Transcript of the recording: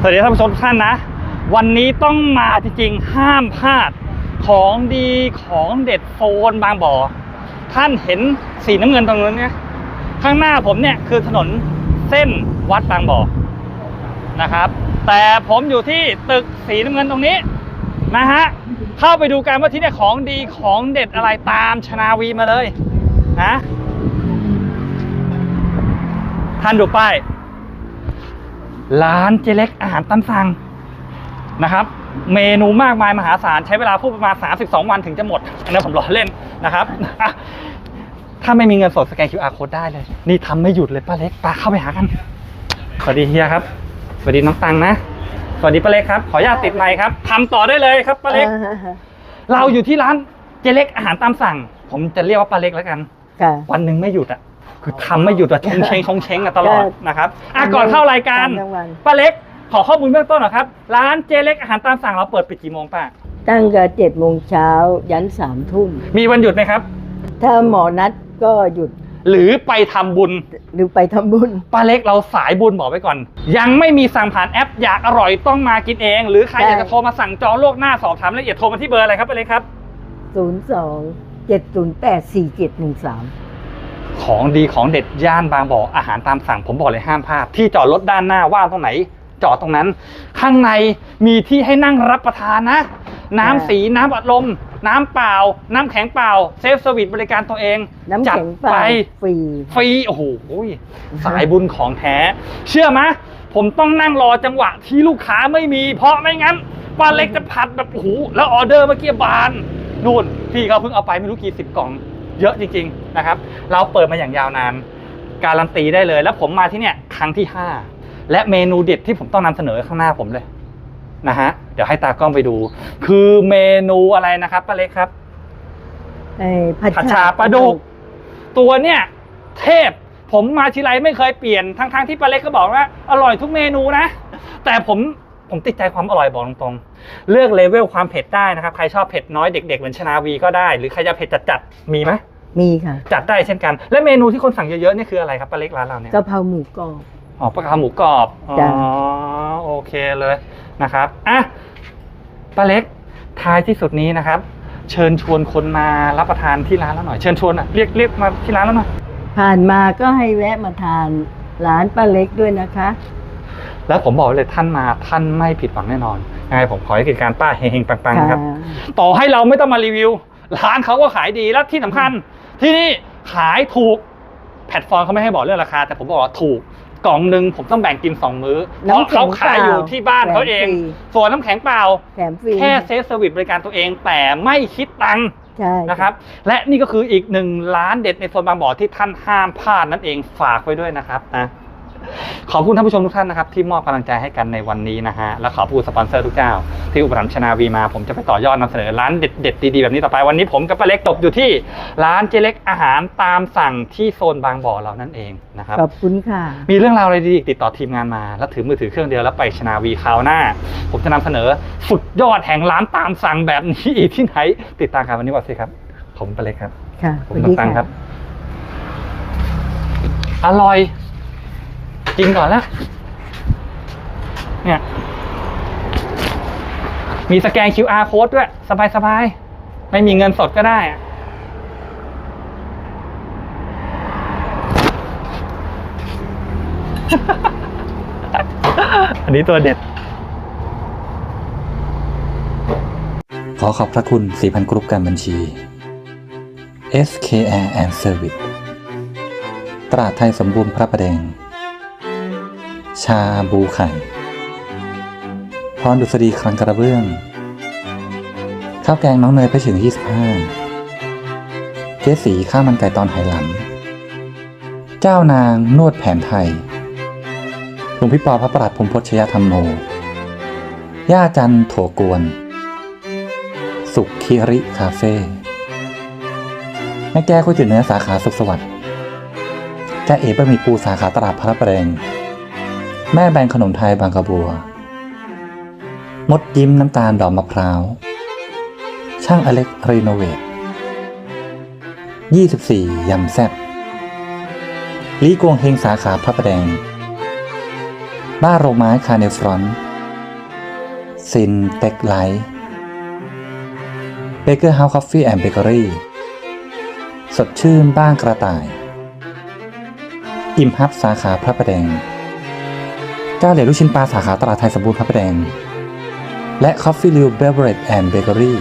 สวัสดีท่านผู้ชมทุกท่านนะ วันนี้ต้องมาจริงๆห้ามพลาดของดีของเด็ดโซนบางบ่อ ท่านเห็นสีน้ำเงินตรงนั้นเนี่ยข้างหน้าผมเนี่ยคือถนนเส้นวัดบางบ่อนะครับ แต่ผมอยู่ที่ตึกสีน้ำเงินตรงนี้นะฮะเข้าไปดูกันว่าที่เนี่ยของดีของเด็ดอะไรตามชนาวีมาเลยนะท่านดูป้าย ร้านเจเล็กอาหารตามสั่งนะครับ เมนูมากมายมหาศาลใช้เวลาพูดประมาณ 32 วันถึงจะหมดอันนี้ผมล้อเล่นนะครับอะถ้าไม่มีเงินสดสแกน QR code ได้เลย นี่ทำไม่หยุดเลยป้าเล็กป้าเข้าไปหากัน สวัสดีเฮียครับ สวัสดีน้องตังนะ สวัสดีป้าเล็กครับ ขออนุญาตติดไมค์ครับทำต่อได้เลยครับป้าเล็ก เราอยู่ที่ร้านเจเล็กอาหารตามสั่ง ผมจะเรียกว่าป้าเล็กแล้วกันค่ะวันหนึ่งไม่หยุดอะ คือทำไม่หยุดอะชงเชงชงเชงอะตลอดก็นะครับอะก่อนเข้ารายการทำทั้งวันป้าเล็กขอข้อมูลเบื้องต้นหน่อยครับ ร้านเจเล็กอาหารตามสั่งเราเปิดปิดกี่โมงป้าตั้งแต่เจ็ดโมงเช้ายันสามทุ่ม มีวันหยุดไหมครับ ถ้าหมอนัดก็หยุดหรือไปทำบุญหรือไปทำบุญ ป้าเล็กเราสายบุญบอกไว้ก่อน ยังไม่มีสั่งผ่านแอปอยากอร่อยต้องมากินเอง หรือใครใช่อยากจะโทรมาสั่งจองล่วงหน้าสอบถามรายละเอียดโทรมาที่เบอร์อะไรครับป้าเล็กครับ 0 2 7 0 8 4 7 1 3 ของดีของเด็ดย่านบางบ่ออาหารตามสั่งผมบอกเลยห้ามพลาดที่จอดรถด้านหน้าว่างตรงไหน จอดตรงนั้น ข้างในมีที่ให้นั่งรับประทานนะ น้ำสีน้ำอัดลม น้ำเปล่า น้ำแข็งเปล่าเซฟสวิตบริการตัวเองน้ำจัดแข็งเปล่าไปฟรี ฟรีโอ้โหสายบุญของแท้ เชื่อไหมผมต้องนั่งรอจังหวะที่ลูกค้าไม่มี เพราะไม่งั้นป้าเล็กจะผัดแบบโอ้โหแล้วออเดอร์เมื่อกี้บานนู่นพี่เขาเพิ่งเอาไปไม่รู้กี่สิบกล่อง เยอะจริงๆนะครับ เราเปิดมาอย่างยาวนาน การันตีได้เลย แล้วผมมาที่เนี่ยครั้งที่ห้าและเมนูเด็ดที่ผมต้องนำเสนอข้างหน้าผมเลยนะฮะเดี๋ยวให้ตากล้องไปดู คือเมนูอะไรนะครับป้าเล็กครับไอ้ผัดผัดชาปลาดุก ตัวเนี่ยเทพผมมาทีไรไม่เคยเปลี่ยนทั้งๆที่ป้าเล็กก็บอกว่า อร่อยทุกเมนูนะ แต่ผม ผมติดใจความอร่อยบอกตรงๆ เลือกเลเวลความเผ็ดได้นะครับ ใครชอบเผ็ดน้อยเด็กๆเหมือนชนาวีก็ได้ หรือใครจะเผ็ดจัดๆมีไหมมีค่ะ จัดได้เช่นกัน และเมนูที่คนสั่งเยอะๆนี่คืออะไรครับป้าเล็กร้านเราเนี่ยกะเพราหมูกรอบอ๋อปลากระเพราหมูกรอบ อ๋อ จ้ะ โอเคเลยนะครับ อะป้าเล็ก ท้ายที่สุดนี้นะครับ เชิญชวนคนมารับประทานที่ร้านแล้วหน่อย เชิญชวนอะ เรียกเรียกมาที่ร้านแล้วหน่อย ผ่านมาก็ให้แวะมาทานร้านป้าเล็กด้วยนะคะ แล้วผมบอกไว้เลยท่านมาท่านไม่ผิดหวังแน่นอนยังไงผมขอให้กิจการป้าเฮงๆปังๆนะครับ ต่อให้เราไม่ต้องมารีวิว ร้านเขาก็ขายดีและที่สำคัญ ที่นี่ขายถูกแพลตฟอร์มเขาไม่ให้บอกเรื่องราคา แต่ผมบอกว่าถูกกล่องหนึ่งผมต้องแบ่งกินสองมื้อเพราะน้ำแข็เขางขายอยู่ที่บ้านเขาเองแถมฟรีส่วนน้ำแข็งเปล่าแถมฟรีแค่เซฟเซอร์วิสบริการตัวเองแต่ไม่คิดตังค์ใช่นะครับ และนี่ก็คืออีกหนึ่งร้านเด็ดในโซนบางบ่อที่ท่านห้ามพลาดนั่นเองฝากไว้ด้วยนะครับนะ ขอบคุณท่านผู้ชมทุกท่านนะครับที่มอบกำลังใจให้กันในวันนี้นะฮะและขอบคุณสปอนเซอร์ทุกเจ้า ที่อุปถัมภ์ชนาวีมา ผมจะไปต่อยอดนำเสนอร้านเด็ดๆดีๆแบบนี้ต่อไปวันนี้ผมกับป้าเล็กตกอยู่ที่ร้านเจเล็กอาหารตามสั่งที่โซนบางบ่อเรานั่นเองนะครับ ขอบคุณค่ะ มีเรื่องราวอะไรดีๆอีกติดต่อทีมงานมา แล้วถือมือถือเครื่องเดียวแล้วไปชนาวีคราวหน้า ผมจะนำเสนอสุดยอดแห่งร้านตามสั่งแบบนี้อีกที่ไหนติดตามกันวันนี้ก่อนสิครับ ผมไปเลยครับ ค่ะผมน้ำตังครับ อร่อย กินก่อนแล้ว เนี่ย มีสแกน QR code ด้วย สบายๆไม่มีเงินสดก็ได้อะอันนี้ตัวเด็ด ขอขอบพระคุณ 4,000 กรุ๊ปการบัญชี SKR and Service ตราดไทยสมบูรณ์พระประแดง ชาบูไข่พรดุษฎีคลังกระเบื้อง ข้าวแกงน้องเนยไปถึง 25 เจ๊สีข้าวมันไก่ตอนไหหลำเจ้านางนวดแผนไทยหลวงพี่ปอพระประหลัดพมพชยธรรมโนย่าจันโถกวน สุขคิริคาเฟ่แม่แก้วก๋วยเตี๋ยวเนื้อสาขาสุขสวัสดิ์จ้เอ๋บะหมี่ปูสาขาตลาดพระประแดง แม่แบงขนมไทยบางกระบัว มดยิ้มน้ำตาลดอกมะพร้าว ช่างอเล็กรีโนเวท24 ยำแซ่บลีกวงเฮงสาขาพระประแดง บ้านโรงไม้คาเนฟรอนซินเต็กไลท์เบเกอร์เฮาส์คอฟฟี่แอนด์เบเกอรี่ สดชื่นบ้างกระต่าย อิ่มฮับสาขาพระประแดง เจ้าเหลียลูกชิ้นปลาสาขาตลาดไทยสมบูรณ์พระประแดง และ Coffee Liu Beverage and Bakery